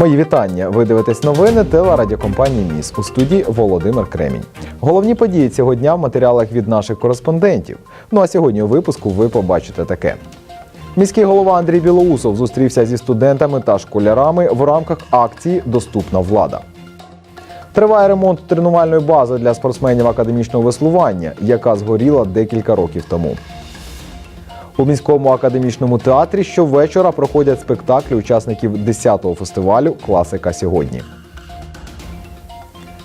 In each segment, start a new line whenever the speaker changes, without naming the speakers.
Мої вітання. Ви дивитесь новини телерадіокомпанії Міс у студії Володимир Кремінь. Головні події цього дня в матеріалах від наших кореспондентів. Ну а сьогодні у випуску ви побачите таке. Міський голова Андрій Білоусов зустрівся зі студентами та школярами в рамках акції Доступна влада. Триває ремонт тренувальної бази для спортсменів академічного веслування, яка згоріла декілька років тому. У міському академічному театрі щовечора проходять спектаклі учасників 10-го фестивалю Класика сьогодні.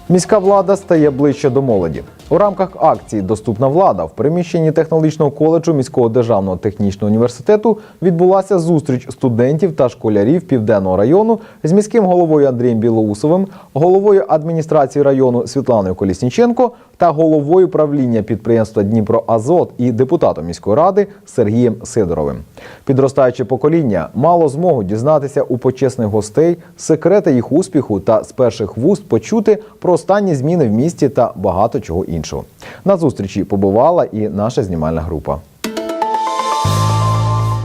Міська влада стає ближче до молоді. У рамках акції Доступна влада в приміщенні технологічного коледжу міського державного технічного університету відбулася зустріч студентів та школярів південного району з міським головою Андрієм Білоусовим, головою адміністрації району Світланою Колісніченко та головою правління підприємства Дніпро Азот і депутатом міської ради Сергієм Сидоровим. Підростаюче покоління мало змогу дізнатися у почесних гостей секрети їх успіху та з перших вуст почути про останні зміни в місті та багато чого іншого. На зустрічі побувала і наша знімальна група.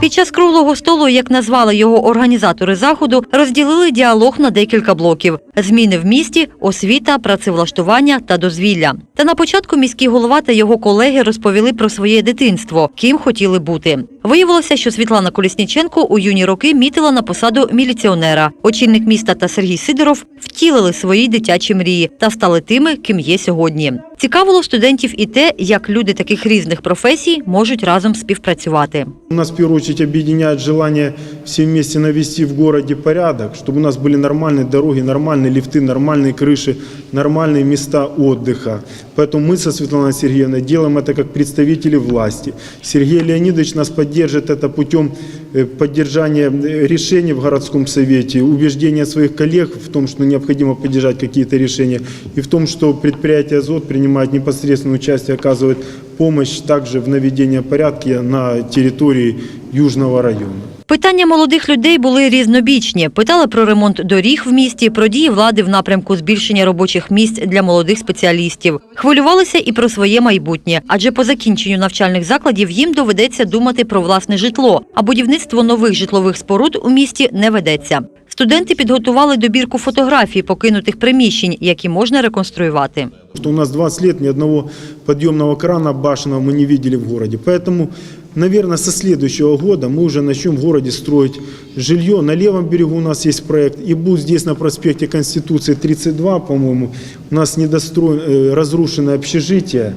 Під час круглого столу, як назвали його організатори заходу, розділили діалог на декілька блоків: зміни в місті, освіта, працевлаштування та дозвілля. Та на початку міський голова та його колеги розповіли про своє дитинство, ким хотіли бути. Виявилося, що Світлана Колісніченко у юні роки мітила на посаду міліціонера. Очільник міста та Сергій Сидоров втілили свої дитячі мрії та стали тими, ким є сьогодні. Цікавило студентів і те, як люди таких різних професій можуть разом співпрацювати.
У нас в первую очередь объединяет желание все вместе навести в городе порядок, чтобы у нас были нормальные дороги, нормальные лифты, нормальные крыши, нормальные места отдыха. Поэтому мы со Светланой Сергеевной делаем это как представители власти. Сергей Леонидович нас поддержит это путем э, поддержания э, решений в городском совете, убеждения своих коллег в том, что необходимо поддержать какие-то решения, и в том, что предприятие АЗОТ принимает непосредственное участие, оказывает помощь также в наведении порядка на территории Южного района.
Питання молодих людей були різнобічні. Питали про ремонт доріг в місті, про дії влади в напрямку збільшення робочих місць для молодих спеціалістів. Хвилювалися і про своє майбутнє, адже по закінченню навчальних закладів їм доведеться думати про власне житло, а будівництво нових житлових споруд у місті не ведеться. Студенти підготували добірку фотографій покинутих приміщень, які можна реконструювати.
Что у нас 20 лет ни одного подъемного крана башенного мы не видели в городе. Поэтому, наверное, со следующего года мы уже начнем в городе строить жилье. На левом берегу у нас есть проект. И будет здесь на проспекте Конституции 32, по-моему, у нас недостроен, э, разрушенное общежитие.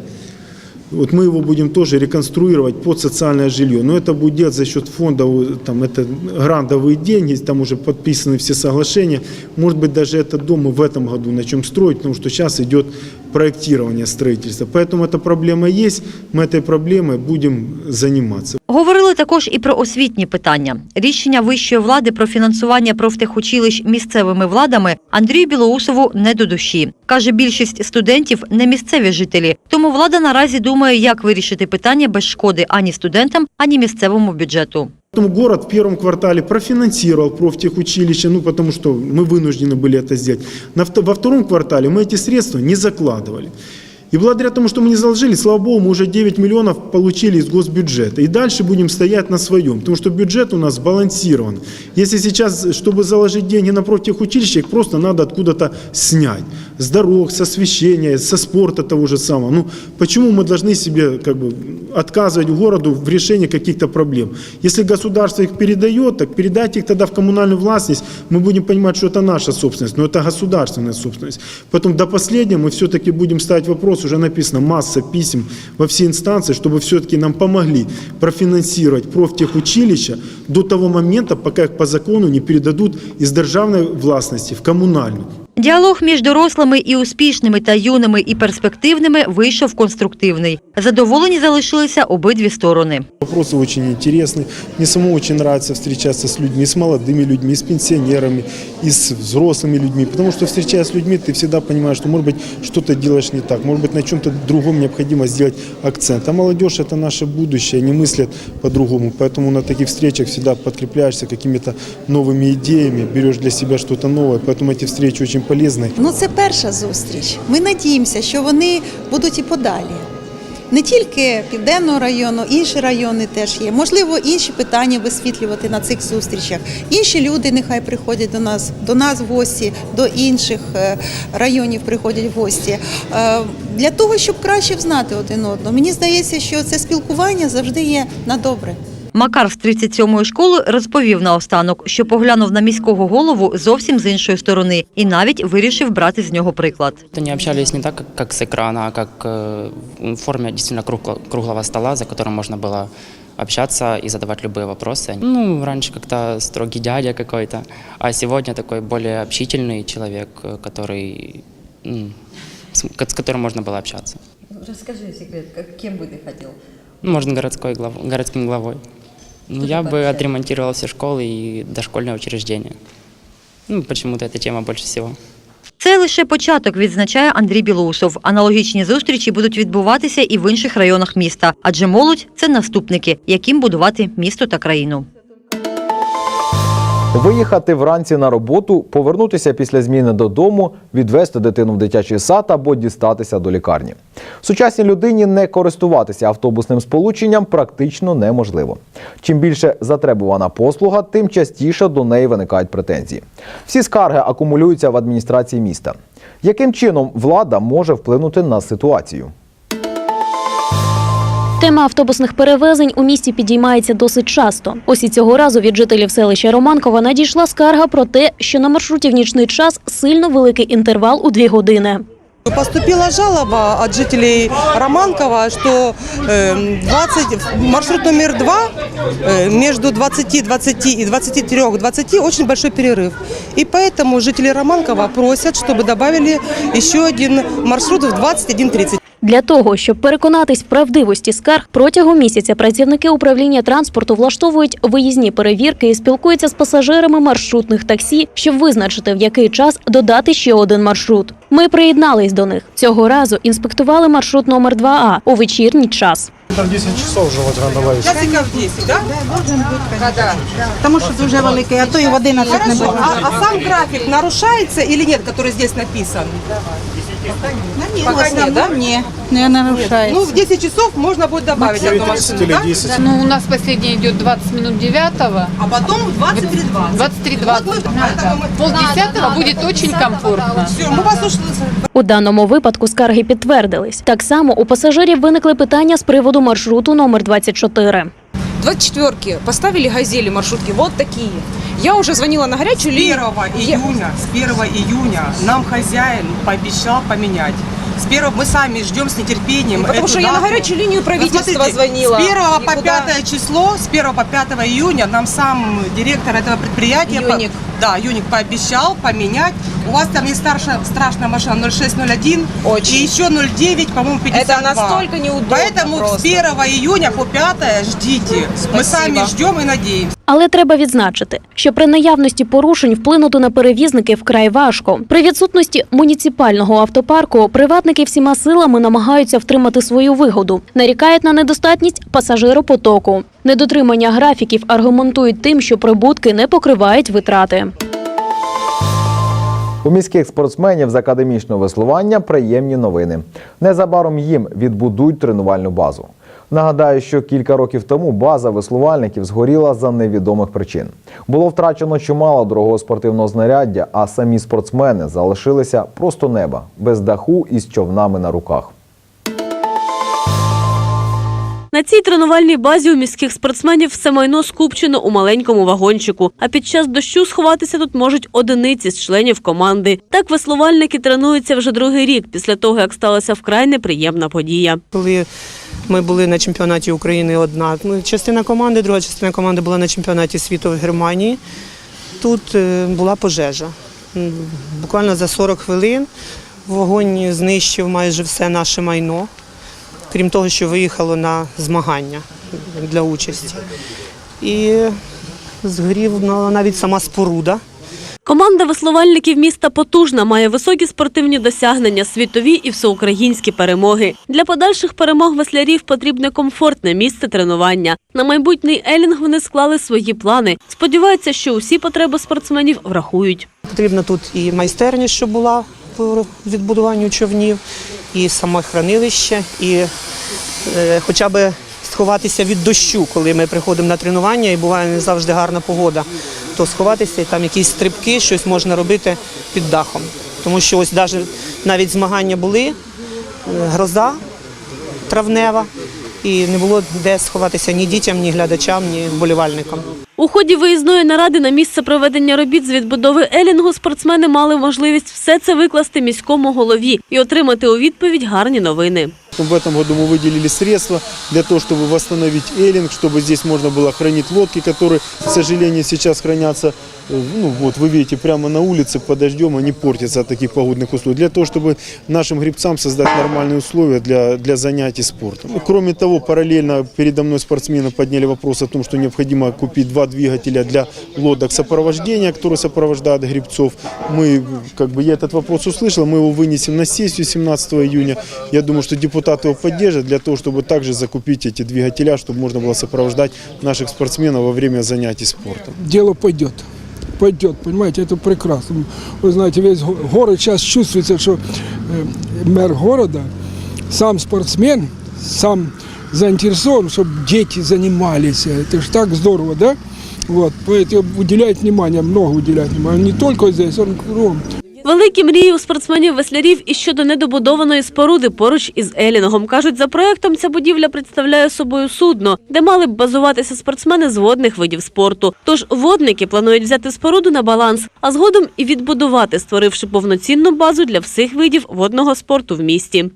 Вот мы его будем тоже реконструировать под социальное жилье. Но это будет делать за счет фонда, э, там это грантовые деньги, там уже подписаны все соглашения. Может быть, даже этот дом мы в этом году начнем строить, потому что сейчас идет проектирование строительства. Поэтому эта проблема есть, мы этой проблемой будем заниматься.
Говорили також і про освітні питання. Рішення вищої влади про фінансування профтехучилищ місцевими владами Андрію Білоусову не до душі. Каже, більшість студентів не місцеві жителі, тому влада наразі думає, як вирішити питання без шкоди ані студентам, ані місцевому бюджету.
Поэтому город в первом квартале профинансировал профтехучилище, ну потому что мы вынуждены были это сделать. На, вто- во втором квартале мы эти средства не закладывали. И благодаря тому, что мы не заложили, слава богу, мы уже 9 миллионов получили из госбюджета. И дальше будем стоять на своем, потому что бюджет у нас сбалансирован. Если сейчас, чтобы заложить деньги на профтехучилище, их просто надо откуда-то снять. С дорог, с освещения, со спорта того же самого. Ну, почему мы должны себе как бы, отказывать городу в решении каких-то проблем? Если государство их передает, так передайте их тогда в коммунальную властность. Мы будем понимать, что это наша собственность, но это государственная собственность. Потом до последнего мы все-таки будем ставить вопрос, уже написано масса писем во все инстанции, чтобы все-таки нам помогли профинансировать профтехучилища до того момента, пока их по закону не передадут из державной властности в коммунальную.
Діалог між дорослими і успішними та юними і перспективними вийшов конструктивний. Задоволені залишилися обидві сторони.
Вопросы очень интересные. Мне самому очень нравится встречаться с людьми, с молодыми людьми, с пенсионерами, и с взрослыми людьми. Потому что, встречаясь с людьми, ты всегда понимаешь, что, может быть, что-то делаешь не так, может быть, на чем-то другом необходимо сделать акцент. А молодежь – это наше будущее, они мыслят по-другому. Поэтому на таких встречах всегда подкрепляешься какими-то новыми идеями, берешь для себя что-то новое. Поэтому эти встречи очень полезны.
Ну, це перша зустріч. Ми надіємося, що вони будуть і подалі. не тільки південного району, інші райони теж є. Можливо, інші питання висвітлювати на цих зустрічах. Інші люди нехай приходять до нас, до нас в гості, до інших е, районів приходять в гості. Е, Для того, щоб краще взнати один одного. Мені здається, що це спілкування завжди є на добре.
Макар з 37-ї школи розповів наостанок, що поглянув на міського голову зовсім з іншої сторони і навіть вирішив брати з нього приклад.
Они общались не так, как, как с экрана, а как э, в форме действительно кругло- круглого стола, за которым можно было общаться и задавать любые вопросы. Ну, раньше как-то строгий дядя какой-то, а сегодня такой более общительный человек, э, который, м, с, ко- с которым можно было общаться.
Розкажи секрет, ким би ти хотів?
Ну, можно городской глав, городским главой. Ну, я бы
пообщались?
отремонтировал все школы и дошкольные учреждения. Ну, почему-то эта тема больше всего.
Це лише початок, відзначає Андрій Білоусов. Аналогічні зустрічі будуть відбуватися і в інших районах міста, адже молодь це наступники, яким будувати місто та країну.
Виїхати вранці на роботу, повернутися після зміни додому, відвести дитину в дитячий сад або дістатися до лікарні. Сучасній людині не користуватися автобусним сполученням практично неможливо. Чим більше затребувана послуга, тим частіше до неї виникають претензії. Всі скарги акумулюються в адміністрації міста. Яким чином влада може вплинути на ситуацію?
Тема автобусних перевезень у місті підіймається досить часто. Ось і цього разу від жителів селища Романкова надійшла скарга про те, що на маршруті в нічний час сильно великий інтервал у дві години.
Поступила жалоба от жителей Романкова, что э, 20, маршрут номер два э, между 20, 20 и 23, 20 очень большой перерыв. И поэтому жители Романкова просят, чтобы добавили еще один маршрут в 21.30.
Для того, щоб переконатись в правдивості скарг, протягом місяця працівники управління транспорту влаштовують виїзні перевірки і спілкуються з пасажирами маршрутних таксі, щоб визначити, в який час додати ще один маршрут. Ми приєднались до них. Цього разу інспектували маршрут номер 2А у вечірній час.
Там 10 часов вже от рандовий.
Часиков 10, да?
Тому що дуже великий, а то і в 11 не
Хорошо. А, а сам график нарушается или нет, который здесь написан? Пока нет, да?
Ні, не нарушається.
Ну, в 10 часов можно будет добавить одну машину,
или
да?
Ну, у нас последний идет 20 минут девятого,
А потом в 23.20.
23.20. Полдесятого будет очень комфортно.
Все, мы вас услышали.
У даному випадку скарги підтвердились. Так само у пасажирів виникли питання з приводу маршруту номер 24.
24-ки поставили газели маршрутки вот такие. Я уже звонила на горячую
С 1
линию.
июня, с 1 июня нам хозяин пообещал поменять. С 1 мы сами ждем с нетерпением
Потому
эту
что я на
дату.
горячую линию правительства
Посмотрите,
звонила.
С 1 по
Никуда.
5 число, с 1 по 5 июня нам сам директор этого предприятия по-
Юник.
да, Юник пообещал поменять. У вас там есть старшая, страшная машина 0601
Очень.
и еще 09, по-моему, 52.
Это настолько неудобно
Поэтому
просто.
с 1 июня по 5 ждите. Мы
Спасибо.
сами ждем и надеемся.
Але треба відзначити, що при наявності порушень вплинути на перевізники вкрай важко. При відсутності муніципального автопарку приватники всіма силами намагаються втримати свою вигоду, нарікають на недостатність пасажиропотоку. Недотримання графіків аргументують тим, що прибутки не покривають витрати.
У міських спортсменів з академічного веслування приємні новини. Незабаром їм відбудують тренувальну базу. Нагадаю, що кілька років тому база веслувальників згоріла за невідомих причин. Було втрачено чимало дорогого спортивного знаряддя, а самі спортсмени залишилися просто неба без даху і з човнами на руках.
На цій тренувальній базі у міських спортсменів все майно скупчено у маленькому вагончику. А під час дощу сховатися тут можуть одиниці з членів команди. Так веслувальники тренуються вже другий рік після того, як сталася вкрай неприємна подія.
Коли ми були на чемпіонаті України одна ну, частина команди, друга частина команди була на чемпіонаті світу в Германії. Тут е, була пожежа. Буквально за 40 хвилин вогонь знищив майже все наше майно, крім того, що виїхало на змагання для участі. І згорів навіть сама споруда.
Команда веслувальників міста потужна, має високі спортивні досягнення, світові і всеукраїнські перемоги. Для подальших перемог веслярів потрібне комфортне місце тренування. На майбутній елінг вони склали свої плани. Сподіваються, що усі потреби спортсменів врахують.
Потрібна тут і майстерня, що була по відбудуванню човнів, і саме хранилище, і е, хоча б сховатися від дощу, коли ми приходимо на тренування і буває не завжди гарна погода, то сховатися і там якісь стрибки, щось можна робити під дахом. Тому що ось навіть, змагання були, е, гроза травнева, і не було де сховатися ні дітям, ні глядачам, ні вболівальникам.
У ході виїзної наради на місце проведення робіт з відбудови елінгу спортсмени мали можливість все це викласти міському голові і отримати у відповідь гарні новини.
В этом году мы выделили средства для того, чтобы восстановить эллинг, чтобы здесь можно было хранить лодки, которые, к сожалению, сейчас хранятся, э, ну вот вы видите, прямо на улице под дождем, они портятся от таких погодных условий. Для того, чтобы нашим гребцам создать нормальные условия для, для занятий спортом. Ну, Кроме того, параллельно передо мной спортсмены подняли вопрос о том, что необходимо купить два двигателя для лодок сопровождения, которые сопровождают гребцов. Мы, как бы, я этот вопрос услышал, мы его вынесем на сессию 17 июня. Я думаю, что депутаты его поддержат для того, чтобы также закупить эти двигателя, чтобы можно было сопровождать наших спортсменов во время занятий спортом.
Дело пойдет. Пойдет, понимаете, это прекрасно. Вы знаете, весь го- город сейчас чувствуется, что э, мэр города, сам спортсмен, сам заинтересован, чтобы дети занимались. Это же так здорово, да? Вот, поэтому уделяет внимание, много уделяет внимания. Не только здесь, он кругом.
Великі мрії у спортсменів-веслярів і щодо недобудованої споруди поруч із Елінгом. Кажуть, за проектом ця будівля представляє собою судно, де мали б базуватися спортсмени з водних видів спорту. Тож водники планують взяти споруду на баланс, а згодом і відбудувати, створивши повноцінну базу для всіх видів водного спорту в місті.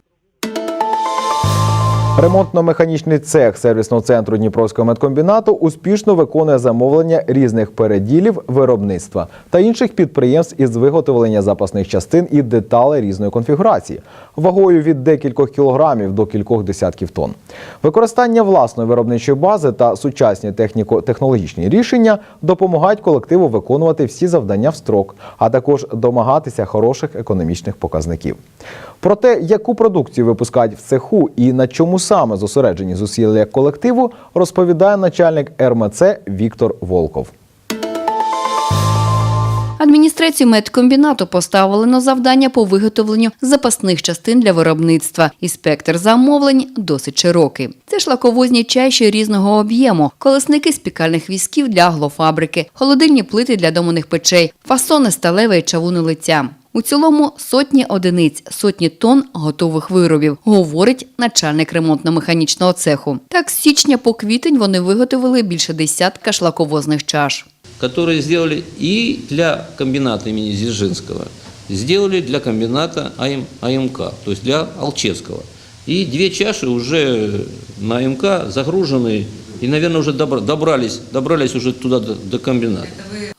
Ремонтно-механічний цех сервісного центру Дніпровського медкомбінату успішно виконує замовлення різних переділів виробництва та інших підприємств із виготовлення запасних частин і деталей різної конфігурації, вагою від декількох кілограмів до кількох десятків тонн. Використання власної виробничої бази та сучасні техніко-технологічні рішення допомагають колективу виконувати всі завдання в строк, а також домагатися хороших економічних показників. Про те, яку продукцію випускають в цеху і на чому саме зосереджені зусилля колективу, розповідає начальник РМЦ Віктор Волков.
Адміністрацію медкомбінату поставили на завдання по виготовленню запасних частин для виробництва, і спектр замовлень досить широкий. Це шлаковозні чаші різного об'єму, колесники спікальних візків для аглофабрики, холодильні плити для доманих печей, фасони сталеве і чавуни лиця. У цілому сотні одиниць, сотні тонн готових виробів, говорить начальник ремонтно-механічного цеху. Так, з січня по квітень вони виготовили більше десятка шлаковозних чаш.
которые сделали и для комбината имени Дзержинского, сделали для комбината АМ, АМК, то есть для Алчевского. И две чаши уже на АМК загружены и, наверное, уже добра- добрались, добрались уже туда, до, до комбината.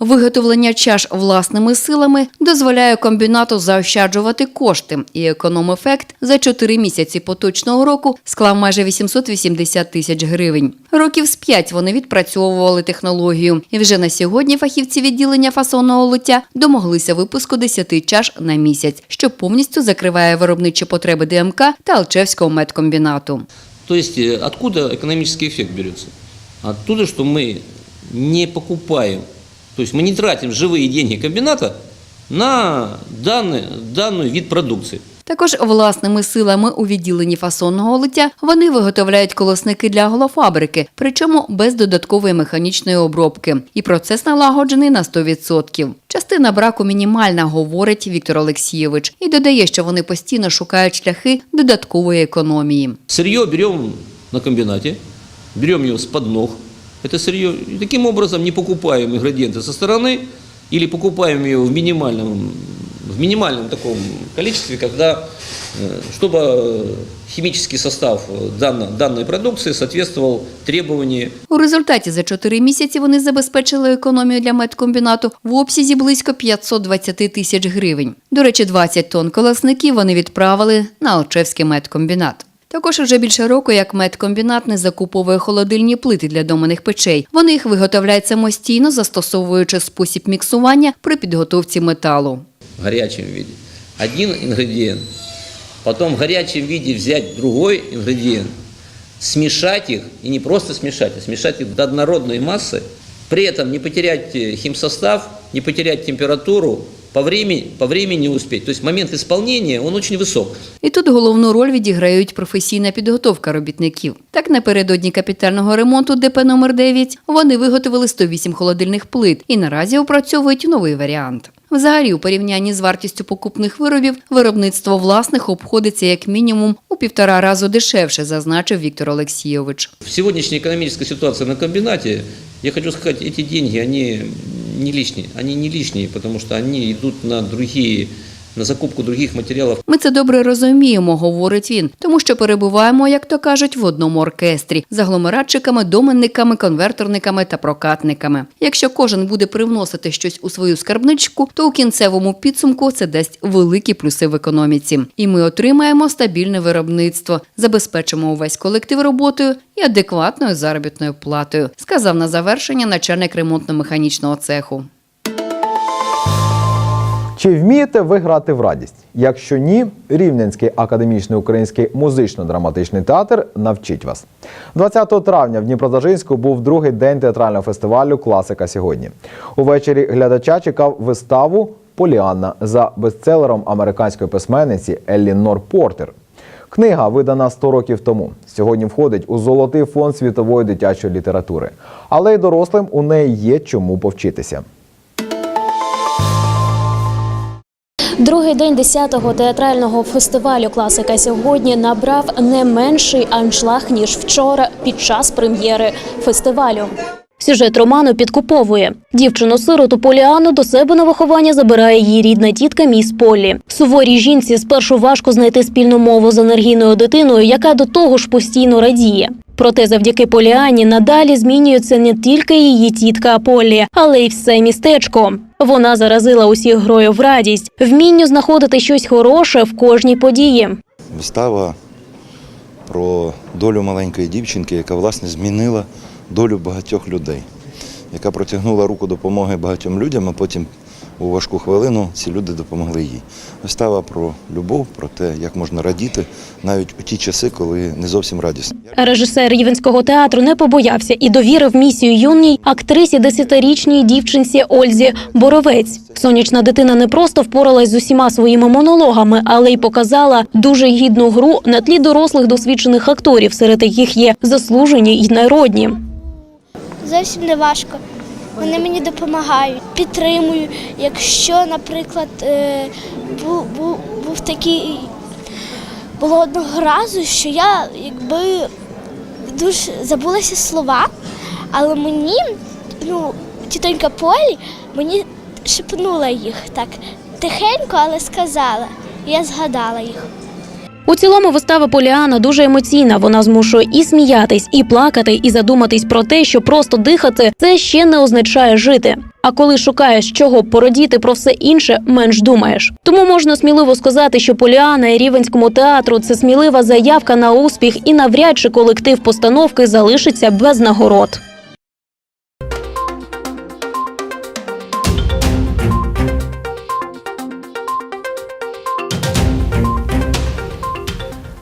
Виготовлення чаш власними силами дозволяє комбінату заощаджувати кошти, і економ-ефект за 4 місяці поточного року склав майже 880 тисяч гривень. Років з 5 вони відпрацьовували технологію, і вже на сьогодні фахівці відділення фасонного луття домоглися випуску 10 чаш на місяць, що повністю закриває виробничі потреби ДМК та Алчевського медкомбінату.
То есть э, откуда экономический эффект берется? Оттуда, что мы не покупаем, то есть мы не тратим живые деньги комбината на данный, данный вид продукции.
Також власними силами у відділенні фасонного лиття вони виготовляють колосники для голофабрики, причому без додаткової механічної обробки. І процес налагоджений на 100%. Частина браку мінімальна, говорить Віктор Олексійович, і додає, що вони постійно шукають шляхи додаткової економії.
Сырье берем на комбинате, берем его с-под ног, это сырье, и таким образом не покупаем ингредиенты со стороны или покупаем ее в минимальном, в минимальном таком количестве, когда, э, чтобы э, химический состав э, данной, данной продукции соответствовал требованию
У результаті за 4 місяці вони забезпечили економію для медкомбінату в обсязі близько 520 тисяч гривень. До речі, 20 тонн колосників вони відправили на Алчевський медкомбінат. Також уже більше року, як медкомбінат не закуповує холодильні плити для доманих печей. Вони їх виготовляють самостійно, застосовуючи спосіб міксування при підготовці металу.
в горячем виде. Один ингредиент, потом в горячем виде взять другой ингредиент, смешать их, и не просто смешать, а смешать их до однородной массы, при этом не потерять э, химсостав, не потерять температуру по времени, по времени успеть. То есть момент исполнения, он очень высок.
І тут головну роль відіграють професійна підготовка робітників. Так, напередодні капітального ремонту ДП номер 9 вони виготовили 108 холодильних плит і наразі опрацьовують новий варіант. Взагалі, у порівнянні з вартістю покупних виробів, виробництво власних обходиться як мінімум у півтора разу дешевше, зазначив Віктор Олексійович.
В сегодняшней экономической ситуации на комбинате, я хочу сказать, эти деньги, они не лишние. Они не лишние, потому что они идут на другие, на закупку других материалов.
Ми це добре розуміємо, говорить він, тому що перебуваємо, як то кажуть, в одному оркестрі з агломератчиками, доменниками, конверторниками та прокатниками. Якщо кожен буде привносити щось у свою скарбничку, то у кінцевому підсумку це дасть великі плюси в економіці. І ми отримаємо стабільне виробництво, забезпечимо увесь колектив роботою і адекватною заробітною платою, сказав на завершення начальник ремонтно-механічного цеху.
Чи вмієте ви грати в радість? Якщо ні, Рівненський академічний український музично-драматичний театр навчить вас. 20 травня в Дніпродзержинську був другий день театрального фестивалю Класика сьогодні. Увечері глядача чекав виставу Поліанна за бестселером американської письменниці Еллінор Портер. Книга видана 100 років тому. Сьогодні входить у золотий фонд світової дитячої літератури. Але й дорослим у неї є чому повчитися.
Другий день 10-го театрального фестивалю класика сьогодні набрав не менший аншлаг ніж вчора під час прем'єри фестивалю. Сюжет роману підкуповує дівчину сироту Поліану до себе на виховання забирає її рідна тітка міс Поллі. Суворій жінці спершу важко знайти спільну мову з енергійною дитиною, яка до того ж постійно радіє. Проте завдяки Поліані надалі змінюється не тільки її тітка Поллі, але й все містечко. Вона заразила усіх грою в радість, вмінню знаходити щось хороше в кожній події.
Вистава про долю маленької дівчинки, яка власне змінила долю багатьох людей, яка протягнула руку допомоги багатьом людям, а потім у важку хвилину ці люди допомогли їй. Вистава про любов, про те, як можна радіти навіть у ті часи, коли не зовсім радісно.
Режисер Рівенського театру не побоявся і довірив місію юній актрисі десятирічній дівчинці Ользі Боровець. Сонячна дитина не просто впоралась з усіма своїми монологами, але й показала дуже гідну гру на тлі дорослих досвідчених акторів, серед яких є заслужені й народні.
Зовсім не важко. Вони мені допомагають, підтримують. Якщо, наприклад, е, був, був, був такий було одного разу, що я якби дуже забулася слова, але мені, ну, тітонька Полі, мені шепнула їх так тихенько, але сказала. Я згадала їх.
У цілому вистава Поліана дуже емоційна. Вона змушує і сміятись, і плакати, і задуматись про те, що просто дихати це ще не означає жити. А коли шукаєш чого породіти про все інше, менш думаєш. Тому можна сміливо сказати, що Поліана і Рівенському театру це смілива заявка на успіх, і навряд чи колектив постановки залишиться без нагород.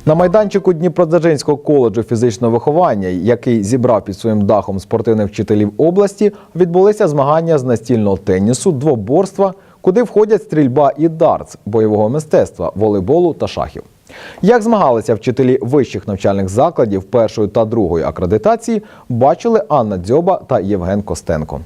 На майданчику Дніпродзержинського коледжу фізичного виховання, який зібрав під своїм дахом спортивних вчителів області, відбулися змагання з настільного тенісу, двоборства, куди входять стрільба і дартс, бойового мистецтва, волейболу та шахів. Як змагалися вчителі вищих навчальних закладів першої та другої акредитації, бачили Анна Дзьоба та Євген Костенко.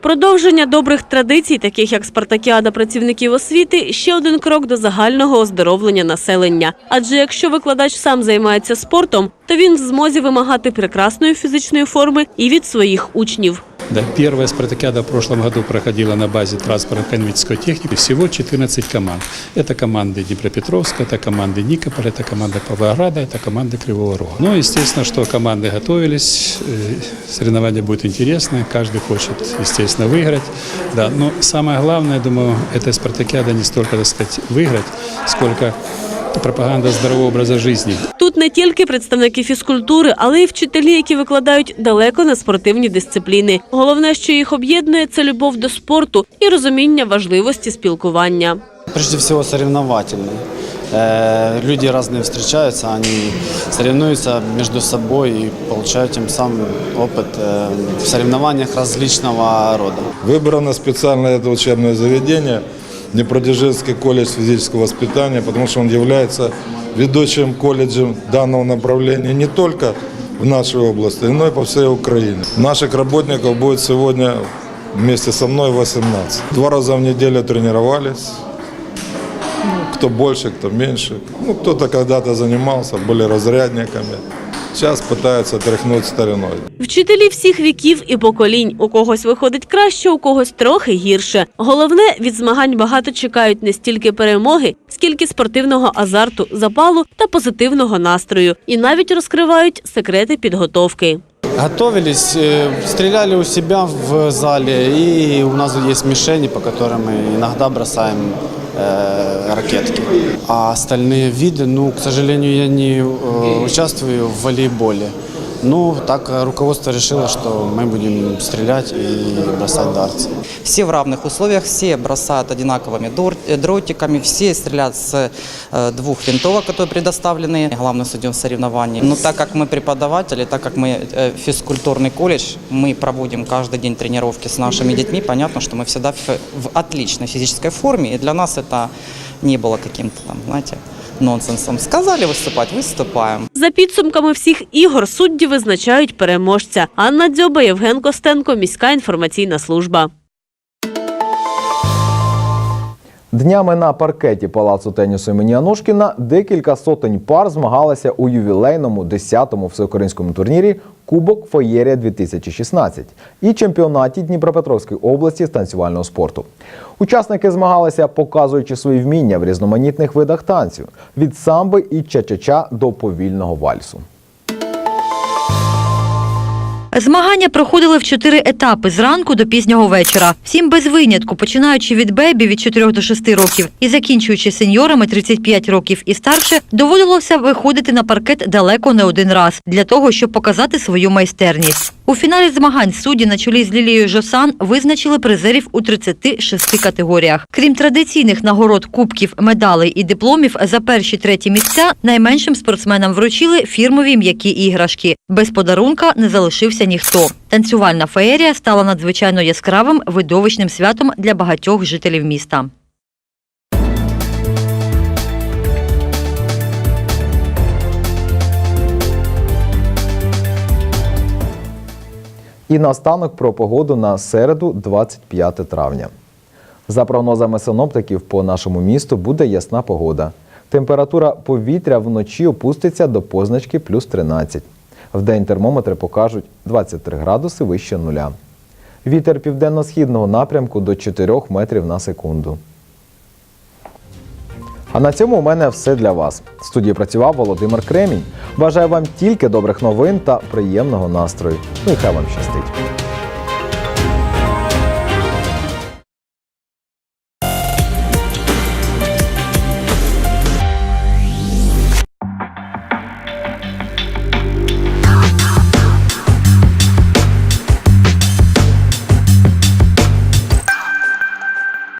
Продовження добрих традицій, таких як спартакіада працівників освіти, ще один крок до загального оздоровлення населення. Адже якщо викладач сам займається спортом, то він в змозі вимагати прекрасної фізичної форми і від своїх учнів.
Да, первая спартакиада в прошлом году проходила на базе транспортно-экономической техники. Всего 14 команд. Это команды Днепропетровска, это команды Никополя, это команда Павлограда, это команды Кривого Рога. Ну, естественно, что команды готовились, э, соревнование будет интересное, каждый хочет, естественно, выиграть. Да, но самое главное, я думаю, эта спартакиада не столько, так сказать, выиграть, сколько пропаганда здорового образа жизни.
Тут не тільки представники фізкультури, але й вчителі, які викладають далеко не спортивні дисципліни. Головне, що їх об'єднує, це любов до спорту і розуміння важливості спілкування.
Прежде всего соревновательный. Э, Люди разные встречаются, они соревнуются между собой и получают тем самым опыт э, в соревнованиях различного рода.
Выбрано специально это учебное заведение, Днепродзержинский колледж физического воспитания, потому что он является ведущим колледжем данного направления не только в нашей области, но и по всей Украине. Наших работников будет сегодня вместе со мной 18. Два раза в неделю тренировались. Ну, кто больше, кто меньше. Ну, кто-то когда-то занимался, были разрядниками. Сейчас намагаються тряхнути стариною.
Вчителі всіх віків і поколінь. У когось виходить краще, у когось трохи гірше. Головне, від змагань багато чекають не стільки перемоги, скільки спортивного азарту, запалу та позитивного настрою. І навіть розкривають секрети підготовки.
Готовились, э, стреляли у себя в зале, и у нас есть мишени, по которым мы иногда бросаем э, ракетки. А остальные виды, ну, к сожалению, я не э, участвую в волейболе. Ну, так э, руководство решило, что мы будем стрелять и бросать дартсы.
Все в равных условиях, все бросают одинаковыми э, дротиками, все стрелят с э, двух винтовок, которые предоставлены главным судьям соревнований. Но так как мы преподаватели, так как мы физкультурный колледж, мы проводим каждый день тренировки с нашими детьми, понятно, что мы всегда в отличной физической форме, и для нас это не было каким-то там, знаете, нонсенсом. Сказали выступать, выступаем.
За підсумками всіх ігор судді визначають переможця. Анна Дзьоба, Євген Костенко, міська інформаційна служба.
Днями на паркеті палацу тенісу імені Анушкіна декілька сотень пар змагалися у ювілейному 10-му всеукраїнському турнірі Кубок Феєрія 2016 і чемпіонаті Дніпропетровської області з танцювального спорту. Учасники змагалися, показуючи свої вміння в різноманітних видах танців від самби і ча-ча-ча до повільного вальсу.
Змагання проходили в чотири етапи з ранку до пізнього вечора. Всім без винятку, починаючи від бебі від 4 до 6 років і закінчуючи сеньорами 35 років і старше, доводилося виходити на паркет далеко не один раз для того, щоб показати свою майстерність. У фіналі змагань судді на чолі з Лілією Жосан визначили призерів у 36 категоріях. Крім традиційних нагород, кубків, медалей і дипломів за перші треті місця найменшим спортсменам вручили фірмові м'які іграшки. Без подарунка не залишився ніхто. Танцювальна феєрія стала надзвичайно яскравим видовищним святом для багатьох жителів міста.
І наостанок про погоду на середу, 25 травня. За прогнозами синоптиків, по нашому місту буде ясна погода. Температура повітря вночі опуститься до позначки плюс 13. Вдень термометри покажуть 23 градуси вище нуля. Вітер південно-східного напрямку до 4 метрів на секунду. А на цьому у мене все для вас. В студії працював Володимир Кремінь. Бажаю вам тільки добрих новин та приємного настрою. Ну і хай вам щастить.